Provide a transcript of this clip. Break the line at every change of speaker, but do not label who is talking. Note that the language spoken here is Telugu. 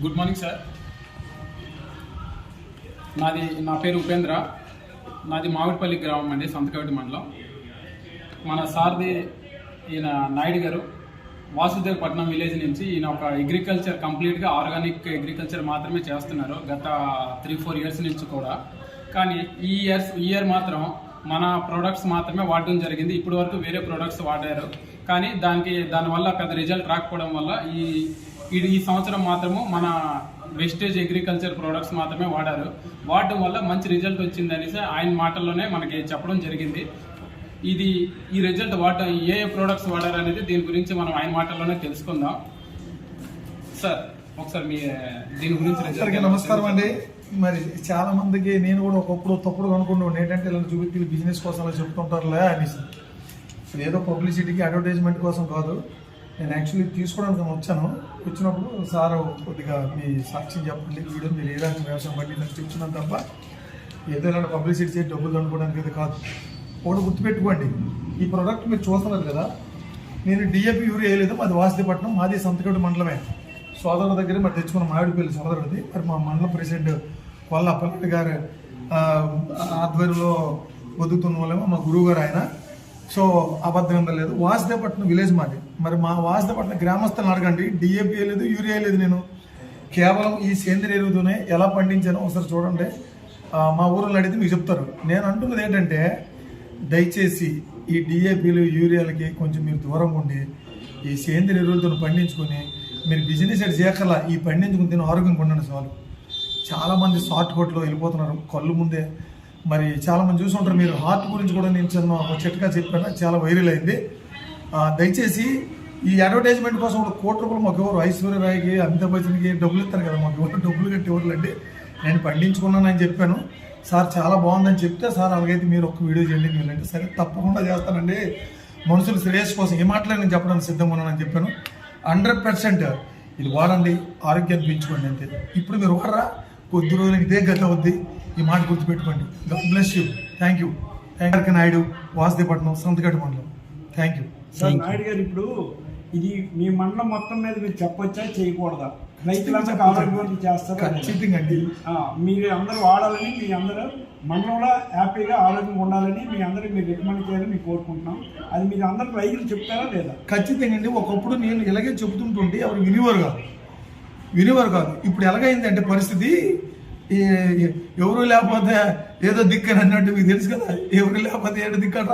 గుడ్ మార్నింగ్ సార్ నాది నా పేరు ఉపేంద్ర. నాది మామిడిపల్లి గ్రామం అండి సంతకవిటి మండలం. మన సార్ది ఈయన నాయుడు గారు వాసుదేవపట్నం విలేజ్ నుంచి ఈయన ఒక అగ్రికల్చర్ కంప్లీట్గా ఆర్గానిక్ అగ్రికల్చర్ మాత్రమే చేస్తున్నారు గత త్రీ ఫోర్ ఇయర్స్ నుంచి కూడా. కానీ ఈ ఇయర్స్ ఈ ఇయర్ మాత్రం మన ప్రొడక్ట్స్ మాత్రమే వాడడం జరిగింది. ఇప్పటి వరకు వేరే ప్రొడక్ట్స్ వాడారు. కానీ దానికి దానివల్ల పెద్ద రిజల్ట్ రాకపోవడం వల్ల ఈ ఇది ఈ సంవత్సరం మాత్రము మన వెస్టేజ్ అగ్రికల్చర్ ప్రోడక్ట్స్ మాత్రమే వాడారు. వాడడం వల్ల మంచి రిజల్ట్ వచ్చింది అనేసి ఆయన మాటల్లోనే మనకి చెప్పడం జరిగింది. ఇది ఈ రిజల్ట్ వాడటం ఏ ఏ ప్రోడక్ట్స్ వాడారు అనేది దీని గురించి మనం ఆయన మాటల్లోనే తెలుసుకుందాం. సార్ ఒకసారి మీ దీని గురించి
నమస్కారం అండి. మరి చాలా మందికి నేను కూడా ఒకప్పుడు తప్పుడు అనుకుంటున్నాను ఏంటంటే ఇలా చూపెట్టి బిజినెస్ కోసం అలా చెప్తుంటారులే అనేసి. ఏదో పబ్లిసిటీకి అడ్వర్టైజ్మెంట్ కోసం కాదు. నేను యాక్చువల్లీ తీసుకోవడానికి వచ్చాను. వచ్చినప్పుడు సార్ కొద్దిగా మీ సాక్ష్యం చెప్పండి వీడియో మీరు ఏ రకంగా వ్యవసాయం పండి నాకు చెప్తున్నాను తప్ప ఏదో ఇలాంటి పబ్లిసిటీ చేసి డబ్బులు అనుకోవడానికి అది కాదు. ఒకటి గుర్తుపెట్టుకోండి ఈ ప్రోడక్ట్ మీరు చూస్తున్నారు కదా నేను డిఏపి యూరియా వేయలేదు మాది వాసిపట్నం మాది సంతకటి మండలమే. సోదరుల దగ్గర మరి తెచ్చుకున్న మామిడిపల్లి సోదరుడిది. మరి మా మండల ప్రెసిడెంట్ వాళ్ళ అప్పలరెడ్డి గారు ఆధ్వర్యంలో బతుకుతున్న వాళ్ళేమో మా గురువు గారు ఆయన. సో అబద్ధం లేదు. వాసుదేవపట్నం విలేజ్ మాది. మరి మా వాసుదేవపట్నం గ్రామస్తులను అడగండి. డిఏపీ లేదు యూరియా లేదు నేను. కేవలం ఈ సేంద్రియ ఎరువుతోనే ఎలా పండించానో ఒకసారి చూడండి. మా ఊరిలో అడిగితే మీకు చెప్తారు. నేను అంటున్నది ఏంటంటే దయచేసి ఈ డిఏపీలు యూరియాలకి కొంచెం మీరు దూరంగా ఉండి ఈ సేంద్రియ ఎరువులతో పండించుకొని మీరు బిజినెస్ ఎడ్ చేయకల్లా ఈ పండించుకుని తిన ఆరోగ్యంగా ఉండండి చాలు. చాలామంది షార్ట్ కట్లో వెళ్ళిపోతున్నారు. కళ్ళు ముందే మరి చాలా మంది చూసుంటారు. మీరు హార్ట్ గురించి కూడా నేను చిన్న ఒక చిట్కా చెప్పాను. చాలా వైరల్ అయింది. దయచేసి ఈ అడ్వర్టైజ్మెంట్ కోసం ఒక కోటి రూపాయలు మాకు ఎవరు ఐశ్వర్యరాయ్కి అమితాబ్ బచ్చన్కి డబ్బులు ఇస్తారు కదా మాకు. ఎవరు డబ్బులు కట్టి ఎవరు నేను పండించుకున్నానని చెప్పాను. సార్ చాలా బాగుందని చెప్తే సార్ అలాగైతే మీరు ఒక వీడియో చేయండి మీరు సరే తప్పకుండా చేస్తానండి. మనుషులు శ్రేయస్ కోసం ఏ మాటలే నేను చెప్పడానికి సిద్ధంగా ఉన్నానని చెప్పాను. హండ్రెడ్ పర్సెంట్ ఇది వాడండి. ఆరోగ్యాన్ని పెంచుకోండి అంతే. ఇప్పుడు మీరు వాడరా? కొద్ది రోజులకి ఇదే గత అవుద్ది. ఈ మాట గుర్తుపెట్టుకోండి. Bless you thank you thank Naidu Vasudevapatnam Santhagadda మండలం. థ్యాంక్ యూ
సార్ నాయుడు గారు ఇప్పుడు ఇది మీ మండలం మొత్తం మీద మీరు చెప్పొచ్చా? చేయకూడదా? రైతులంతా ఆరోగ్యవంతం చేస్తారా?
ఖచ్చితంగా అండి.
మీరు అందరూ వాడాలని మీ అందరూ మండలంలో హ్యాపీగా ఆరోగ్యంగా ఉండాలని మీ అందరూ మీరు రికమెండ్ చేయాలని మేము కోరుకుంటున్నాం. అది మీరు అందరూ రైతులు చెప్తారా లేదా?
ఖచ్చితంగా అండి. ఒకప్పుడు నేను ఇలాగే చెబుతుంటుంటే ఎవరు వినివారు కాదు. వినేవారు కాదు. ఇప్పుడు ఎలాగైందంటే పరిస్థితి ఎవరు లేకపోతే ఏదో దిక్కని అన్నట్టు మీకు తెలుసు కదా ఎవరు లేకపోతే ఏదో దిక్కన